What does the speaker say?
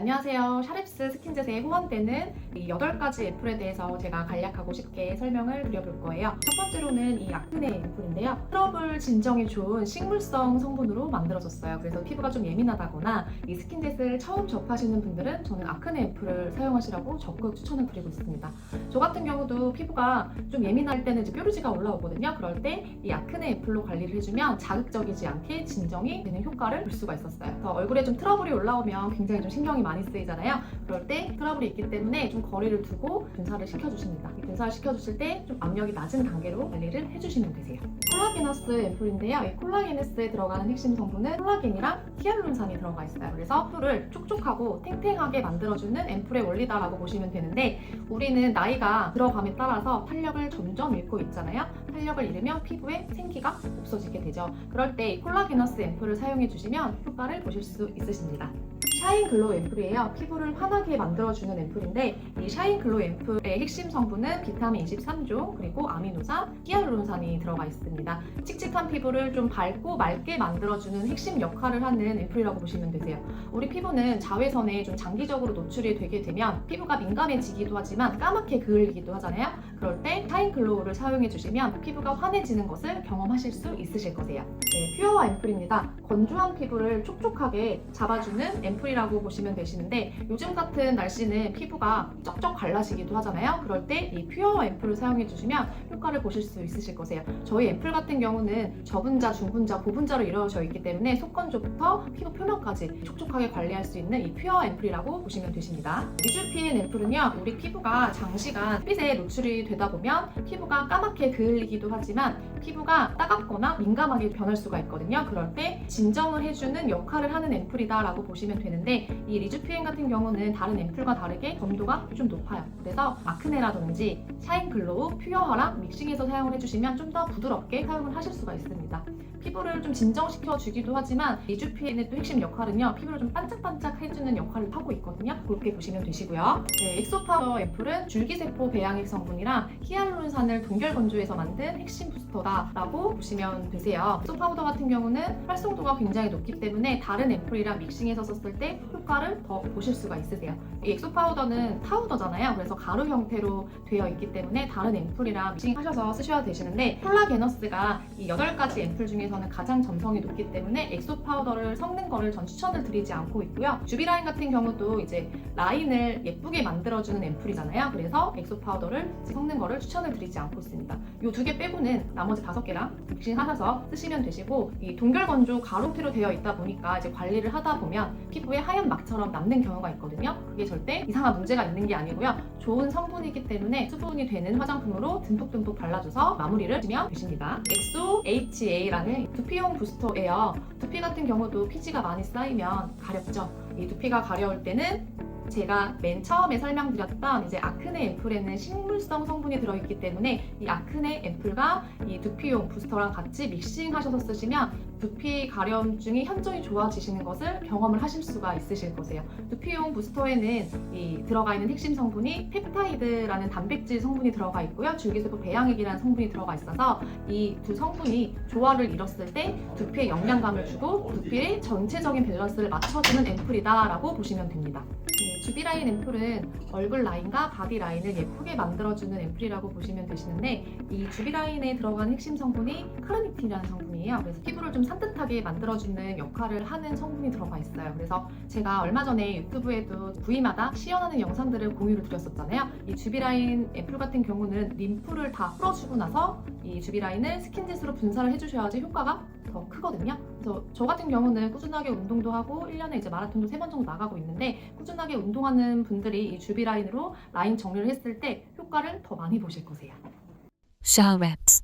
안녕하세요. 샤랩스 스킨젯에 후원되는 이 8가지 애플에 대해서 제가 간략하고 쉽게 설명을 드려볼 거예요. 첫 번째로는 이 아크네 애플인데요. 트러블 진정에 좋은 식물성 성분으로 만들어졌어요. 그래서 피부가 좀 예민하다거나 이 스킨젯을 처음 접하시는 분들은 저는 아크네 애플을 사용하시라고 적극 추천을 드리고 있습니다. 저 같은 경우도 피부가 좀 예민할 때는 이제 뾰루지가 올라오거든요. 그럴 때 이 아크네 애플로 관리를 해주면 자극적이지 않게 진정이 되는 효과를 볼 수가 있었어요. 얼굴에 좀 트러블이 올라오면 굉장히 좀 신경이 많이 쓰이잖아요. 그럴 때 트러블이 있기 때문에 좀 거리를 두고 분사를 시켜주십니다. 이 분사를 시켜주실 때 좀 압력이 낮은 단계로 관리를 해주시면 되세요. 콜라게너스 앰플인데요. 이 콜라게너스에 들어가는 핵심 성분은 콜라겐이랑 히알루론산이 들어가 있어요. 그래서 앰플을 촉촉하고 탱탱하게 만들어주는 앰플의 원리다라고 보시면 되는데 우리는 나이가 들어감에 따라서 탄력을 점점 잃고 있잖아요. 탄력을 잃으면 피부에 생기가 없어지게 되죠. 그럴 때이 콜라게너스 앰플을 사용해 주시면 효과를 보실 수 있으십니다. 샤인 글로우 앰플이에요. 피부를 환하게 만들어주는 앰플인데 이 샤인 글로우 앰플의 핵심 성분은 비타민 23종 그리고 아미노산, 히알루론산이 들어가 있습니다. 칙칙한 피부를 좀 밝고 맑게 만들어주는 핵심 역할을 하는 앰플이라고 보시면 되세요. 우리 피부는 자외선에 좀 장기적으로 노출이 되게 되면 피부가 민감해지기도 하지만 까맣게 그을리기도 하잖아요. 그럴 때 샤인 글로우를 사용해 주시면 피부가 환해지는 것을 경험하실 수 있으실 거세요. 네, 퓨어와 앰플입니다. 건조한 피부를 촉촉하게 잡아주는 앰플 이라고 보시면 되시는데 요즘 같은 날씨는 피부가 쩍쩍 갈라지기도 하잖아요. 그럴 때 이 퓨어 앰플을 사용해 주시면 효과를 보실 수 있으실 거세요. 저희 앰플 같은 경우는 저분자, 중분자, 고분자로 이루어져 있기 때문에 속건조부터 피부 표면까지 촉촉하게 관리할 수 있는 이 퓨어 앰플이라고 보시면 되십니다. 리쥬피엔 앰플은요, 우리 피부가 장시간 햇빛에 노출이 되다 보면 피부가 까맣게 그을리기도 하지만 피부가 따갑거나 민감하게 변할 수가 있거든요. 그럴 때 진정을 해주는 역할을 하는 앰플이다라고 보시면 되는데 이 리쥬피엔 같은 경우는 다른 앰플과 다르게 점도가 좀 높아요. 그래서 아크네라든지 샤인 글로우, 퓨어허랑 믹싱해서 사용을 해주시면 좀 더 부드럽게 사용을 하실 수가 있습니다. 피부를 좀 진정시켜 주기도 하지만 리쥬피엔의 또 핵심 역할은요 피부를 좀 반짝반짝 해주는 역할을 하고 있거든요. 그렇게 보시면 되시고요. 네, 엑소 파워 앰플은 줄기세포 배양액 성분이랑 히알루론산을 동결 건조해서 만든 핵심 부스터다 라고 보시면 되세요. 엑소 파우더 같은 경우는 활성도가 굉장히 높기 때문에 다른 앰플이랑 믹싱해서 썼을 때 효과를 더 보실 수가 있으세요. 이 엑소 파우더는 파우더잖아요. 그래서 가루 형태로 되어 있기 때문에 다른 앰플이랑 믹싱하셔서 쓰셔야 되시는데 콜라게너스가 이 8가지 앰플 중에 서는 가장 점성이 높기 때문에 엑소 파우더를 섞는 거를 전 추천을 드리지 않고 있고요. 주비라인 같은 경우도 이제 라인을 예쁘게 만들어주는 앰플이잖아요. 그래서 엑소 파우더를 섞는 거를 추천을 드리지 않고 있습니다. 이 두 개 빼고는 나머지 다섯 개랑 믹싱하셔서 쓰시면 되시고 이 동결 건조 가루피로 되어 있다 보니까 이제 관리를 하다 보면 피부에 하얀 막처럼 남는 경우가 있거든요. 그게 절대 이상한 문제가 있는 게 아니고요. 좋은 성분이기 때문에 수분이 되는 화장품으로 듬뿍듬뿍 발라줘서 마무리를 하시면 되십니다. 엑소 HA라는 두피용 부스터예요. 두피 같은 경우도 피지가 많이 쌓이면 가렵죠. 이 두피가 가려울 때는 제가 맨 처음에 설명드렸던 이제 아크네 앰플에는 식물성 성분이 들어있기 때문에 이 아크네 앰플과 이 두피용 부스터랑 같이 믹싱하셔서 쓰시면 두피 가려움증이 현저히 좋아지시는 것을 경험을 하실 수가 있으실 거세요. 두피용 부스터에는 이 들어가 있는 핵심 성분이 펩타이드라는 단백질 성분이 들어가 있고요. 줄기세포 배양액이라는 성분이 들어가 있어서 이 두 성분이 조화를 이뤘을 때 두피에 영양감을 주고 두피의 전체적인 밸런스를 맞춰주는 앰플이다라고 보시면 됩니다. 네, 주비라인 앰플은 얼굴 라인과 바디 라인을 예쁘게 만들어주는 앰플이라고 보시면 되시는데 이 주비라인에 들어간 핵심 성분이 카르니틴이라는 성분이에요. 그래서 피부를 좀 산뜻하게 만들어주는 역할을 하는 성분이 들어가 있어요. 그래서 제가 얼마 전에 유튜브에도 부위마다 시연하는 영상들을 공유를 드렸었잖아요. 이 주비라인 앰플 같은 경우는 림프를 다 풀어주고 나서 이 주비라인을 스킨젯으로 분사를 해주셔야지 효과가 더 크거든요. 그래서 저 같은 경우는 꾸준하게 운동도 하고 1년에 이제 마라톤도 3번 정도 나가고 있는데 꾸준하게 운동하는 분들이 이 주비 라인으로 라인 정리를 했을 때 효과를 더 많이 보실 거세요. Reps.